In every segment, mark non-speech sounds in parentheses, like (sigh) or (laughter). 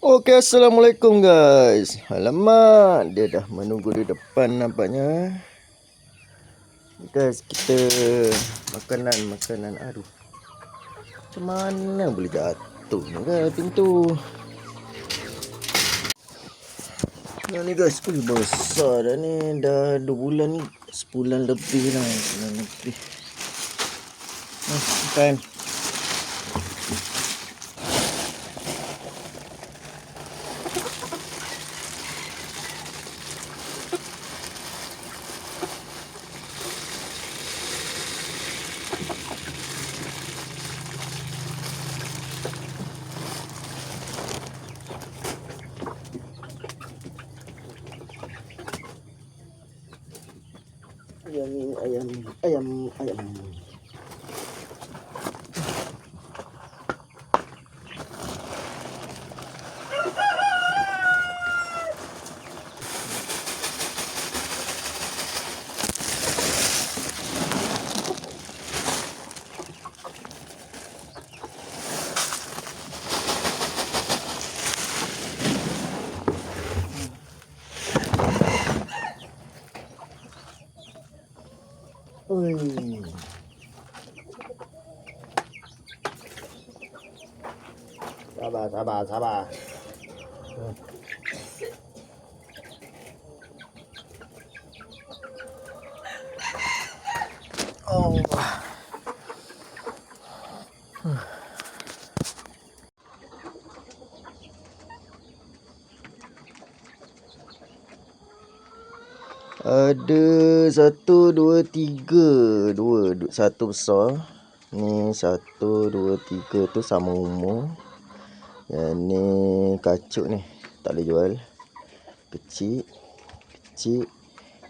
Okey, Assalamualaikum guys. Alamak, dia dah menunggu di depan nampaknya. Guys, kita makanan, makanan. Aduh. Macam mana boleh jatuh ni pintu. Yang ni guys, ui besar dah ni. Dah 2 bulan ni. Sebulan lebih lah. Sebulan lebih. Nah, makan. Sabar, sabar, sabar. Oh. Ada satu, dua, tiga. Dua, du- satu besar. Ni satu, dua, tiga tu sama umur. Yang ni kacuk ni. Tak boleh jual. Kecil. Kecil.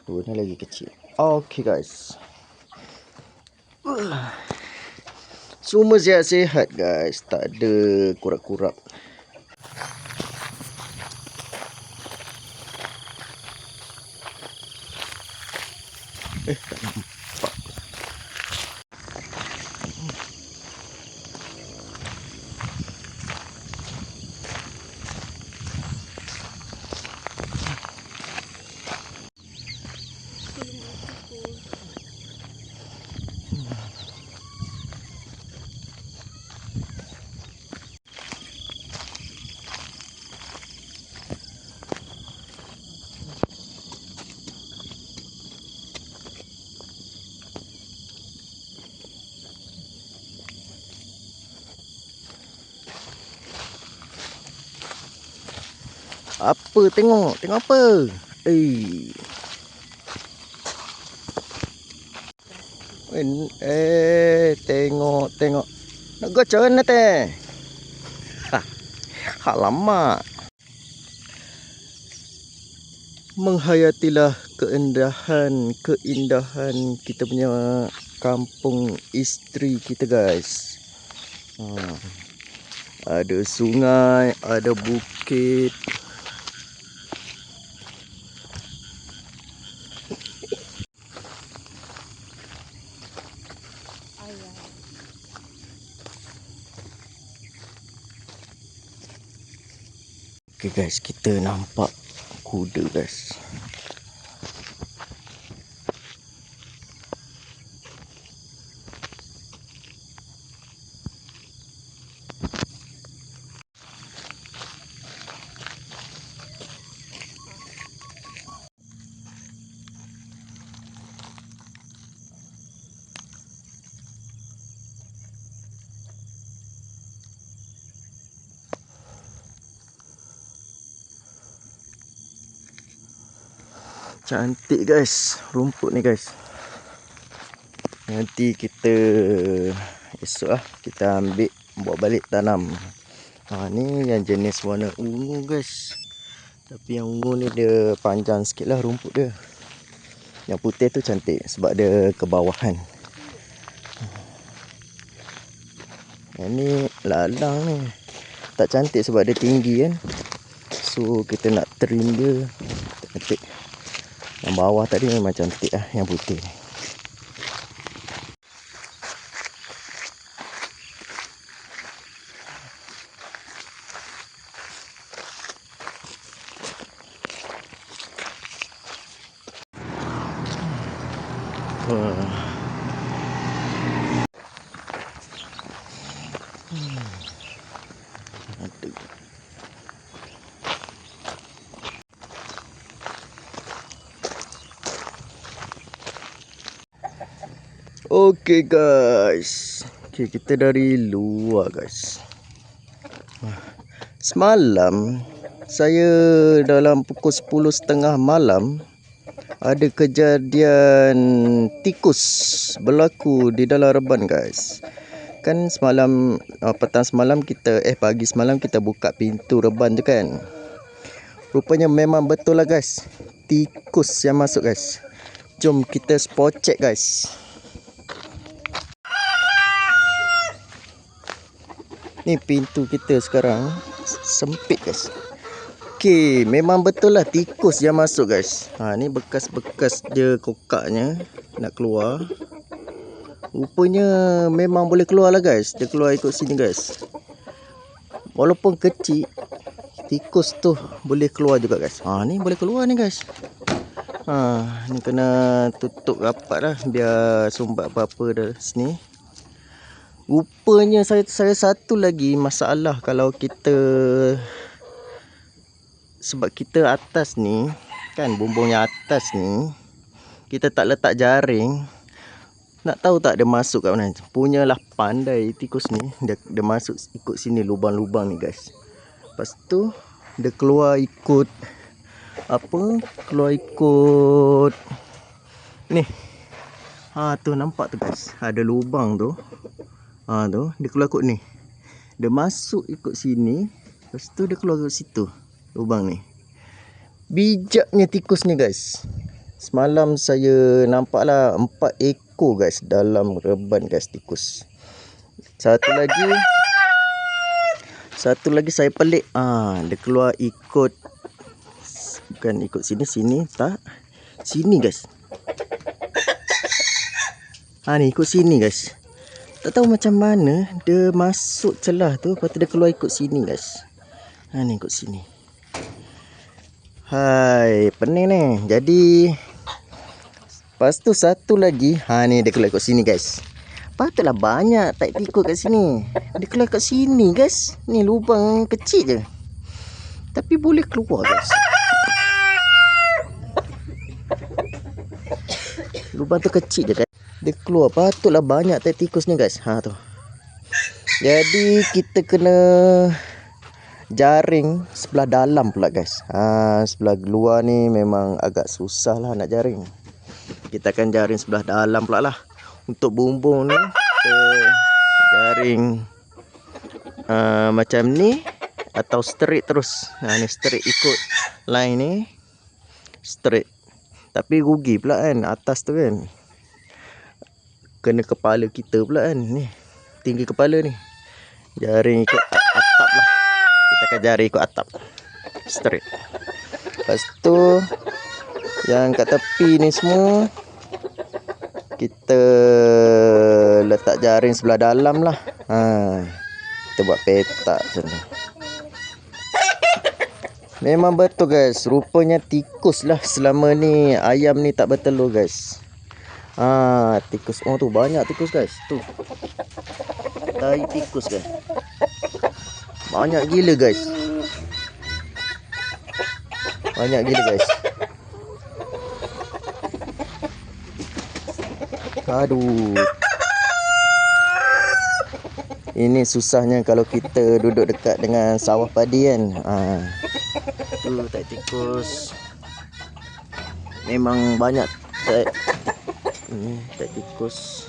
Dua ni lagi kecil. Okay guys. (sighs) Semua sihat-sihat guys. Tak ada kurap-kurap. Apa tengok? Tengok apa? Eh. Eh, tengok tengok. Nak gocor ni teh. Ha. Alamak. Menghayatilah keindahan keindahan kita punya kampung isteri kita guys. Ha. Ada sungai, ada bukit, Okay guys, kita nampak kuda guys. Cantik guys, rumput ni guys. Nanti kita esok lah kita ambil bawa balik tanam. Ha ni yang jenis warna ungu guys. Tapi yang ungu ni dia panjang sikit lah rumput dia. Yang putih tu cantik sebab dia kebawahan. Yang ni lalang ni. Tak cantik sebab dia tinggi kan. So kita nak trim dia. Cantik. Yang bawah tadi memang cantik lah yang putih ni. Okay guys. Okay, kita dari luar guys. Semalam saya dalam pukul 10.30 malam ada kejadian tikus berlaku di dalam reban guys. Kan semalam uh, petang semalam kita eh pagi semalam kita buka pintu reban tu kan. Rupanya memang betul lah guys. Tikus yang masuk guys. Jom kita spot check guys. Ni pintu kita sekarang sempit guys. Okey, memang betul lah tikus yang masuk guys. Ha ni bekas-bekas dia kokaknya nak keluar. Rupanya memang boleh keluar lah guys. Dia keluar ikut sini guys. Walaupun kecil tikus tu boleh keluar juga guys. Ha ni boleh keluar ni guys. Ha ni kena tutup rapat lah biar sumbat apa-apa dari sini. Rupanya saya saya satu lagi masalah kalau kita sebab kita atas ni kan bumbungnya atas ni kita tak letak jaring. Nak tahu tak dia masuk kat mana? Punyalah pandai tikus ni dia dia masuk ikut sini lubang-lubang ni guys. Lepas tu dia keluar ikut apa? Keluar ikut ni. Ha tu nampak tu guys. Ada lubang tu Ha tu, dia keluar kot ni. Dia masuk ikut sini, lepas tu dia keluar kat situ. Lubang ni. Bijaknya tikus ni guys. Semalam saya nampak lah empat ekor guys dalam reban guys tikus. Satu lagi satu lagi saya pelik ah ha, dia keluar ikut bukan ikut sini sini tak sini guys. Ha ni ikut sini guys. Tak tahu macam mana dia masuk celah tu lepas tu dia keluar ikut sini guys. Ha ni ikut sini. Hai, pening ni. Jadi lepas tu satu lagi, ha ni dia keluar ikut sini guys. Patutlah banyak tak tikus kat sini. Dia keluar kat sini guys. Ni lubang kecil je. Tapi boleh keluar guys. Lubang tu kecil je guys dia keluar patutlah banyak tai tikus ni guys. Ha tu. Jadi kita kena jaring sebelah dalam pula guys. Ha sebelah luar ni memang agak susah lah nak jaring. Kita akan jaring sebelah dalam pula lah. Untuk bumbung ni kita jaring uh, macam ni atau straight terus. Ha ni straight ikut line ni. Straight. Tapi rugi pula kan atas tu kan kena kepala kita pula kan ni. Tinggi kepala ni. Jaring ikut atap lah. Kita akan jaring ikut atap. Straight. Lepas tu yang kat tepi ni semua kita letak jaring sebelah dalam lah. Ha, kita buat petak macam ni. Memang betul guys. Rupanya tikus lah Selama ni Ayam ni tak bertelur guys Ah, tikus. Oh tu banyak tikus guys. Tu. Tai tikus guys. Banyak gila guys. Banyak gila guys. Aduh. Ini susahnya kalau kita duduk dekat dengan sawah padi kan. Ah. Tu tai tikus. Memang banyak ini tak tikus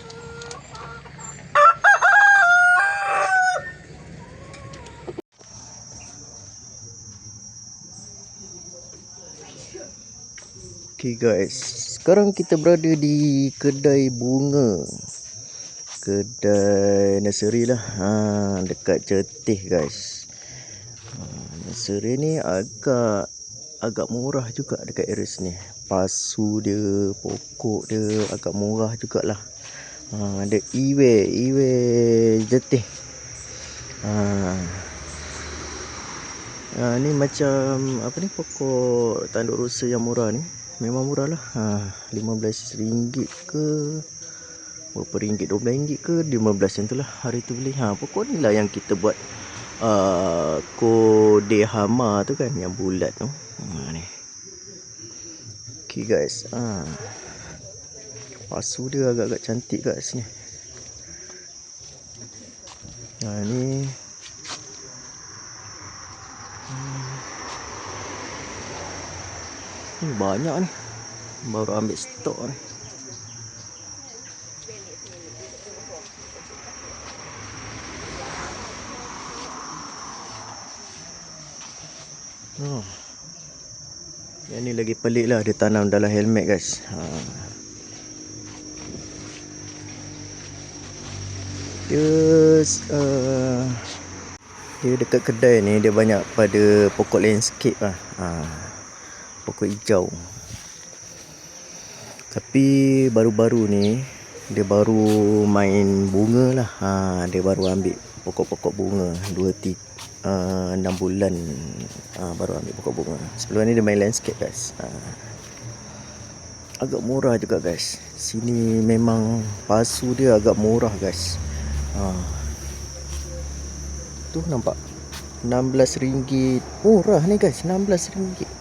Okay guys. Sekarang kita berada di Kedai bunga. Kedai nursery lah. Ha, Dekat Cetih guys. Ha, Nursery ni agak Agak murah juga dekat area sini pasu dia pokok dia agak murah jugalah ha, ada iwe iwe jetih ha. ha, ni macam apa ni pokok tanduk rusa yang murah ni memang murah lah. Ha, RM15 ke berapa ringgit RM12 ke 15 macam tu lah hari tu beli. Ha pokok ni lah yang kita buat uh, kode hama tu kan yang bulat tu. Ha ni. Okay guys. Ha. Pasu dia agak-agak cantik kat sini. Ha ni Ni banyak ni. Baru ambil stok ni. Lagi pelik lah dia tanam dalam helmet guys. Ha. Dia uh, dia dekat kedai ni dia banyak pada pokok landscape lah. Ha. Pokok hijau. Tapi baru-baru ni dia baru main bunga lah. Ha, dia baru ambil pokok-pokok bunga 2 3 uh, 6 bulan uh, baru ambil pokok bunga. Sebelum ni dia main landscape guys. Uh, agak murah juga guys. Sini memang pasu dia agak murah guys. Uh, tu nampak RM16 murah ni guys RM16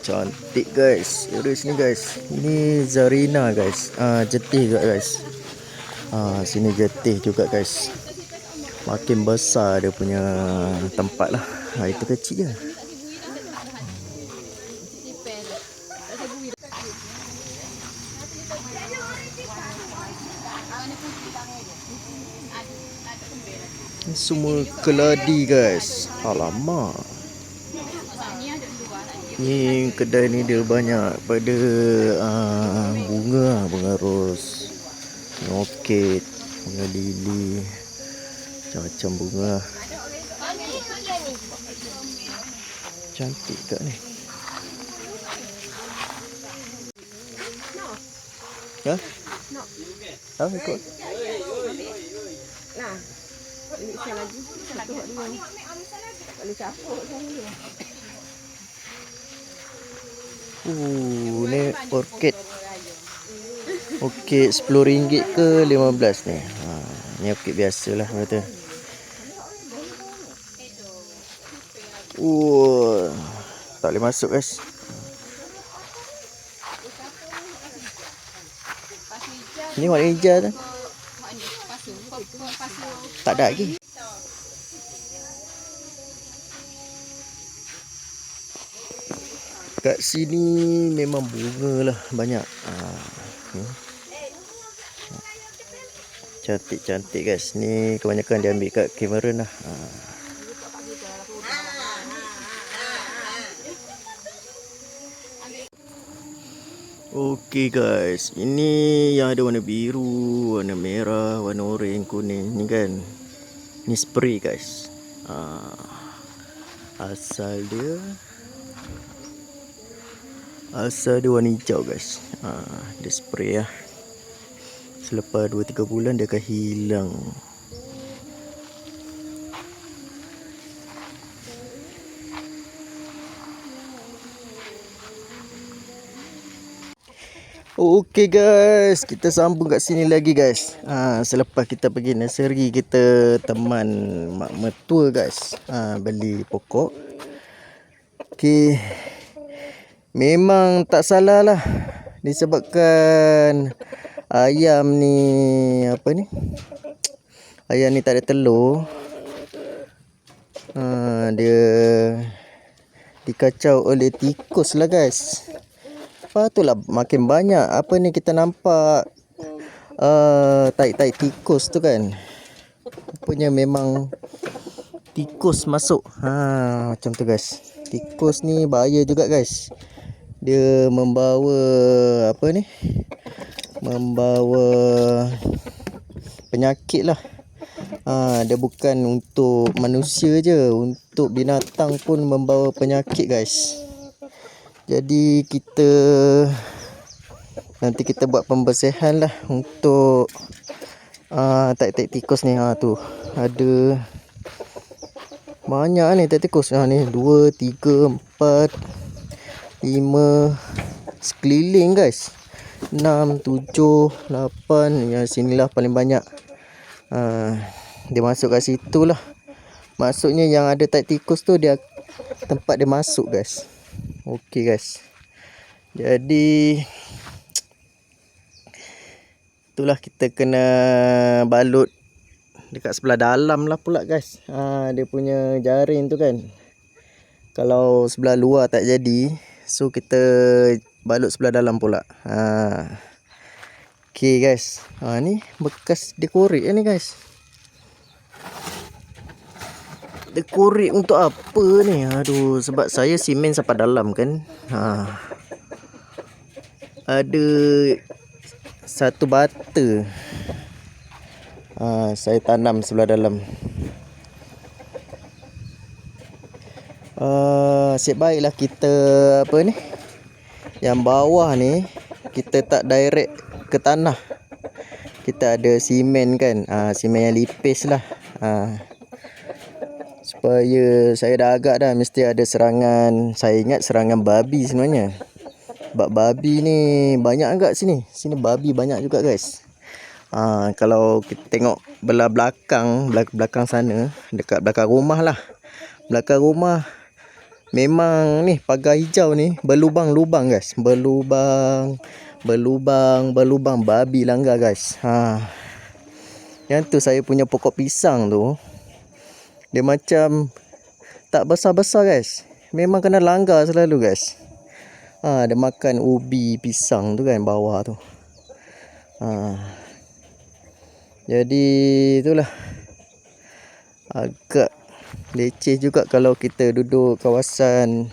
cantik guys. Area sini guys. Ini Zarina guys. Ah jetih juga guys. Ah sini jetih juga guys. Makin besar dia punya tempat lah. Ha, itu kecil je. Ni semua keladi guys. Alamak. Ni kedai ni dia banyak pada uh, bunga, bunga ros, orchid, bunga lili, macam-macam bunga. Cantik kat ni. Ha? Ha, ikut. Nah. Ini saya lagi. Satu dua ni. Boleh capuk sana dia. Uh, ni orchid. Orchid RM10 ke RM15 ni. Ha, ni orchid biasalah kata. Uh, tak boleh masuk guys. Ni warna hijau tu. Tak ada lagi. Kat sini memang bunga lah banyak. Ha. Cantik-cantik guys. Ni kebanyakan dia ambil kat kamera lah. Ha. Okey guys, ini yang ada warna biru, warna merah, warna oranye, kuning ni kan. Ni spray guys. Ah, asal dia asal dia warna hijau guys. Ah, dia spray lah. Selepas 2 3 bulan dia akan hilang. Okey guys, kita sambung kat sini lagi guys. Ha, selepas kita pergi nursery kita teman mak mertua guys. Ha, beli pokok. Okey. Memang tak salah lah Disebabkan Ayam ni Apa ni? Ayam ni tak ada telur. Ha, Dia Dikacau oleh tikus lah guys. Patutlah makin banyak Apa ni kita nampak uh, Tai-tai tikus tu kan. Rupanya memang Tikus masuk. Ha, Macam tu guys. Tikus ni bahaya juga guys dia membawa apa ni? Membawa penyakit lah. Ha, dia bukan untuk manusia je. Untuk binatang pun membawa penyakit guys. Jadi kita nanti kita buat pembersihan lah untuk uh, tak-tak tikus ni. Ha, tu. Ada banyak ni tak tikus. Ha, ni 2, 3, 4 lima sekeliling guys. Enam tujuh lapan. Yang sinilah paling banyak. Ha, dia masuk kat situ lah. Maksudnya yang ada tak tikus tu dia tempat dia masuk guys. Ok guys. Jadi itulah kita kena balut dekat sebelah dalam lah pula guys. Ha, dia punya jaring tu kan. Kalau sebelah luar tak jadi So kita balut sebelah dalam pula. Ha. Okay guys. Ha ni bekas dekorate ni guys. Dekorate untuk apa ni? Aduh sebab saya simen sampai dalam kan. Ha. Ada satu bata. Ha, saya tanam sebelah dalam. Asyik baiklah kita Apa ni? Yang bawah ni Kita tak direct ke tanah. Kita ada simen kan? Uh, Simen yang lipis lah. Uh, Supaya Saya dah agak dah Mesti ada serangan. Saya ingat serangan babi sebenarnya. Sebab babi ni Banyak agak sini. Sini babi banyak juga guys. Uh, Kalau kita tengok Belah belakang Belakang sana Dekat belakang rumah lah. Belakang rumah Memang ni pagar hijau ni berlubang-lubang guys. Berlubang, berlubang, berlubang babi langgar guys. Ha. Yang tu saya punya pokok pisang tu. Dia macam tak besar-besar guys. Memang kena langgar selalu guys. Ha, dia makan ubi pisang tu kan bawah tu. Ha. Jadi itulah agak leceh juga kalau kita duduk kawasan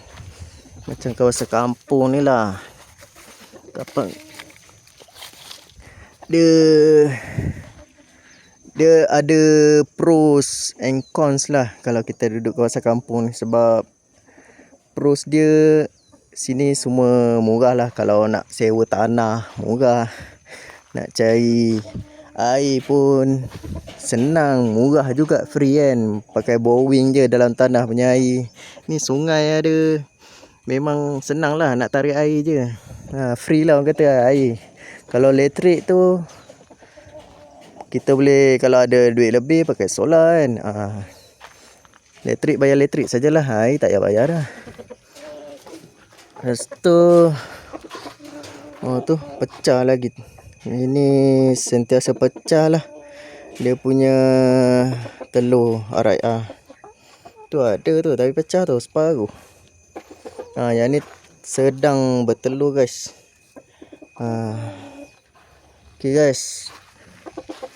macam kawasan kampung ni lah. Apa? Dia dia ada pros and cons lah kalau kita duduk kawasan kampung ni. Sebab pros dia sini semua murah lah. Kalau nak sewa tanah murah. Nak cari air pun senang murah juga free kan? Pakai bowing je dalam tanah punya air. Ni sungai ada. Memang senang lah nak tarik air je. Ha, free lah orang kata air. Kalau elektrik tu kita boleh kalau ada duit lebih pakai solar kan? Ha, elektrik bayar elektrik sajalah. Air tak payah bayar dah. Lepas tu oh tu pecah lagi ini sentiasa pecah lah. Dia punya telur alright ah. Tu ada tu tapi pecah tu separuh. Ha, Yang ni sedang bertelur guys. Ha. Okay guys.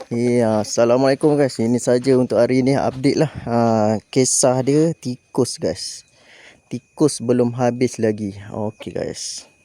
Ya, Assalamualaikum guys. Ini saja untuk hari ni update lah. Ha, Kisah dia tikus guys. Tikus belum habis lagi. Okay guys